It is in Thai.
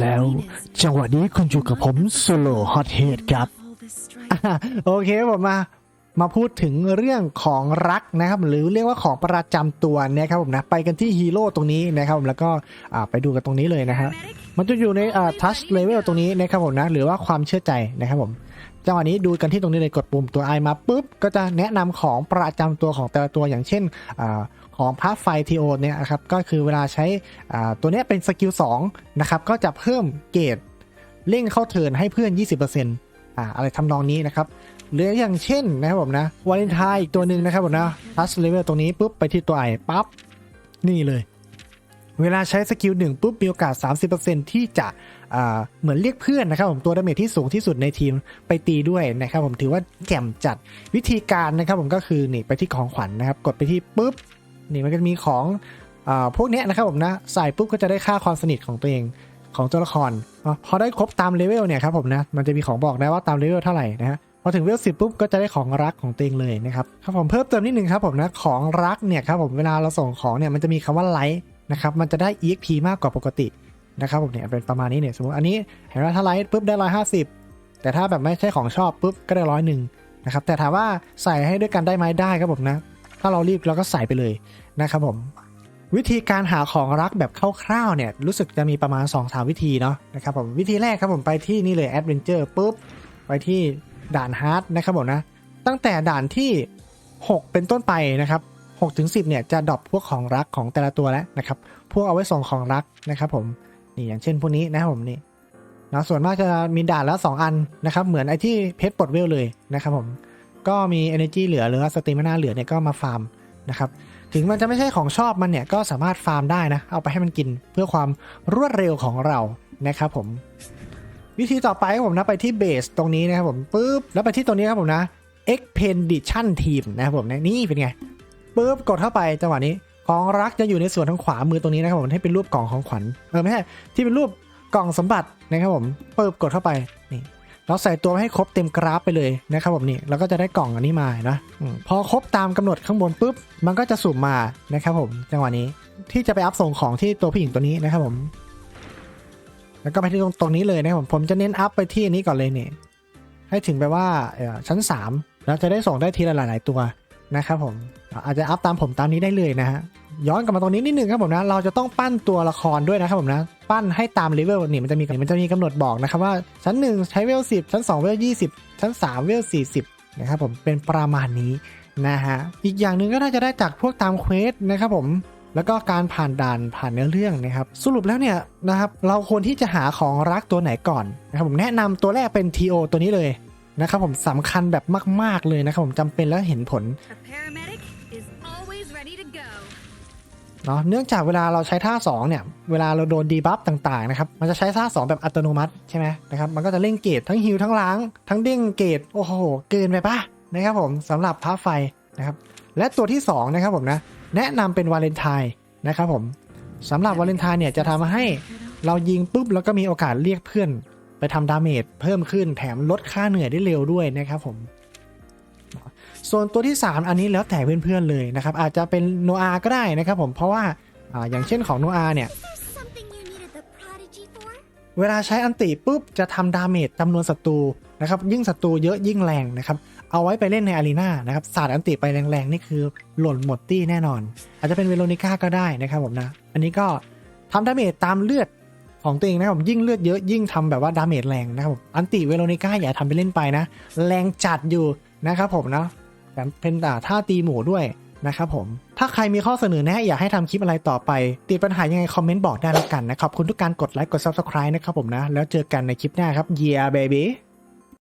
แล้วจังหวะนี้คุณอยู่กับผมโซโลฮอตเฮดครับอโอเคผมมา มาพูดถึงเรื่องของรักนะครับ หรือเรียกว่าของประจำตัวนะครับผมนะไปกันที่ฮีโร่ตรงนี้นะครับผมแล้วก็ไปดูกันตรงนี้เลยนะฮะมันจะอยู่ในทัชเลเวลตรงนี้นะครับผมนะหรือว่าความเชื่อใจนะครับผมจังหวะนี้ดูกันที่ตรงนี้เลยกดปุ่มตัวไอมาปุ๊บก็จะแนะนำของประจำตัวของแต่ละตัวอย่างเช่นอของพาร์ทไฟทีโอเนี่ยครับก็คือเวลาใช้ตัวนี้เป็นสกิล2นะครับก็จะเพิ่มเกรดเร่งเข้าเทินให้เพื่อน 20%อ่าอะไรทำนองนี้นะครับ หรืออย่างเช่นนะครับผมนะวาเลนไทน์อีกตัวหนึ่งนะครับผมนะทัชเลเวลตรงนี้ปุ๊บไปที่ตัวไอปั๊บนี่เลย เวลาใช้สกิลหนึ่งปุ๊บมีโอกาส 30%ที่จะเหมือนเรียกเพื่อนนะครับผมตัวดาเมจที่สูงที่สุดในทีมไปตีด้วยนะครับผมถือว่าแจ่มจัดวิธีการนะครับผมก็คือนี่ไปที่ของขวัญนะครับ กดไปที่ปุ๊บนี่มันก็มีของอพวกนี้นะครับผมนะใส่ปุ๊บก็จะได้ค่าความสนิทของตัวเองของตัวละคร พอได้ครบตามเลเวลเนี่ยครับผมนะมันจะมีของบอกได้ว่าตามเลเวลเท่าไหร่นะฮะ พอถึงเวลสิบปุ๊บก็จะได้ของรักของตัวเองเลยนะครับครับผมเพิ่มเติมนิดนึงครับผมนะของรักเนี่ยครับผมเวลาเราส่งของเนี่ยมันจะมีคำว่าไลท์นะครับมันจะได้ EXP มากกว่าปกตินะครับผมเนี่ยเป็นประมาณนี้เนี่ยสมมติอันนี้เห็นว่าถ้าไลท์ปุ๊บได้ร้อยห้าสิบแต่ถ้าแบบไม่ใช่ของชอบปุ๊บก็ได้ร้อยหนึ่งนะครับแต่ถามว่าใส่ให้ด้วยกันได้ไหมได้ครับผมนะถ้าเรารีบเราก็ใส่ไปเลยนะครับผมวิธีการหาของรักแบบคร่าวๆเนี่ยรู้สึกจะมีประมาณ2อสาวิธีเนาะนะครับผมวิธีแรกครับผมไปที่นี่เลยแอดเวนเจอร์ปุ๊บไปที่ ด่านฮาร์ดนะครับผมนะ ตั้งแต่ด่านที่ 6 เป็นต้นไปนะครับ6ถึง10เนี่ยจะดรอปพวกของรักของแต่ละตัวแล้วนะครับ พวกเอาไว้ส่งของรักนะครับผมนี่อย่างเช่นพวกนี้นะครับผมนี่นะส่วนมากจะมีด่านละ 2 อันนะครับ เหมือนไอที่เพชรปลดเวลเลยนะครับผมก็มี energy เหลือหรือว่าสเตมินาเหลือเนี่ยก็มาฟาร์มนะครับถึงมันจะไม่ใช่ของชอบมันเนี่ยก็สามารถฟาร์มได้นะ เอาไปให้มันกินเพื่อความรวดเร็วของเรานะครับผม วิธีต่อไปผมนะไปที่เบสตรงนี้นะครับผมปุ๊บแล้วไปที่ตรงนี้ครับผมนะ expedition team นะครับผมนะนี่เป็นไงปุ๊บกดเข้าไปจังหวะนี้ของรักจะอยู่ในส่วนทางขวามือตรงนี้นะครับผมให้เป็นรูปกล่องของขวัญเออไม่ใช่ที่เป็นรูปกล่องสมบัตินะครับผมเปิบกดเข้าไปนี่เราใส่ตัวให้ครบเต็มกราฟไปเลยนะครับผมนี่เราก็จะได้กล่องอันนี้มานะพอครบตามกำหนดข้างบนปุ๊บมันก็จะสุ่มมานะครับผมจังหวะนี้ที่จะไปอัพส่งของที่ตัวผู้หญิงตัวนี้นะครับผม แล้วก็ไปที่ตรงตรงนี้เลยนะครับผมผมจะเน้นอัพไปที่อันนี้ก่อนเลยเนี่ยให้ถึงไปว่าชั้น 3 แล้วจะได้ส่งได้ทีละหลาย ๆ ตัวนะครับผมอาจจะอัพตามผมตามนี้ได้เลยนะฮะย้อนกลับมาตรงนี้นิดนึงครับผมนะเราจะต้องปั้นตัวละครด้วยนะครับผมนะปั้นให้ตามเลเวลนี่มันจะมีมันจะมีกำหนดบอกนะครับว่าชั้น 1 ใช้เวล10 ชั้น 2 เวล 20 ชั้น 3 เวล 40 นะครับผมเป็นประมาณนี้นะฮะอีกอย่างหนึ่งก็น่าจะได้จากพวกตามเควสนะครับผม แล้วก็การผ่านด่านผ่านเนื้อเรื่องนะครับ สรุปแล้วเนี่ยนะครับเราควรที่จะหาของรักตัวไหนก่อนนะครับผมแนะนำตัวแรกเป็น TO ตัวนี้เลยนะครับผมสำคัญแบบมาก ๆเลยนะครับผมจำเป็นและเห็นผล A paramedic is always ready to go. เนาะเนื่องจากเวลาเราใช้ท่า2เนี่ยเวลาเราโดนดีบัฟต่างๆนะครับมันจะใช้ท่า 2 แบบอัตโนมัติใช่ไหมนะครับมันก็จะเร่งเกรดทั้งฮิวทั้งล้าง ทั้งเด้งเกรดโอ้โห เกินไปปะนะครับผมสำหรับพระไฟนะครับและตัวที่2นะครับผมนะ แนะนำเป็นวาเลนไทน์นะครับผมสำหรับวาเลนไทน์เนี่ยจะทำให้เรายิงปุ๊บแล้วก็มีโอกาสเรียกเพื่อน ไปทำดาเมจเพิ่มขึ้นแถมลดค่าเหนื่อยได้เร็วด้วยนะครับผมส่วนตัวที่ 3 อันนี้แล้วแต่เพื่อนๆเลยนะครับอาจจะเป็นโนอาก็ได้นะครับผมเพราะว่าออย่างเช่นของโนอาเนี่ยเวลาใช้อันติปุ๊บจะทำดาเมจจำนวนศัตรูนะครับยิ่งศัตรูเยอะยิ่งแรงนะครับ เอาไว้ไปเล่นในอารีนานะครับสาดอันติไปแรงๆ นี่คือหล่นหมดตี้แน่นอน อาจจะเป็นเวโรนิก้าก็ได้นะครับผมนะ อันนี้ก็ทำดาเมจตามเลือดของตัวเองนะครับผมยิ่งเลือดเยอะยิ่งทำแบบว่าดาเมจแรงนะครับผมอันติเวโรนิก้าอย่าทำไปเล่นไปนะ แรงจัดอยู่นะครับผมนะแถมเป็นอ่าท่าตีหมูด้วยนะครับผม ถ้าใครมีข้อเสนอแนะอยากให้ทำคลิปอะไรต่อไป ติดปัญหายังไงคอมเมนต์บอกได้แล้วกันนะขอบคุณทุกการกดไลค์กด Subscribe นะครับผมนะ แล้วเจอกันในคลิปหน้าครับ Yeah baby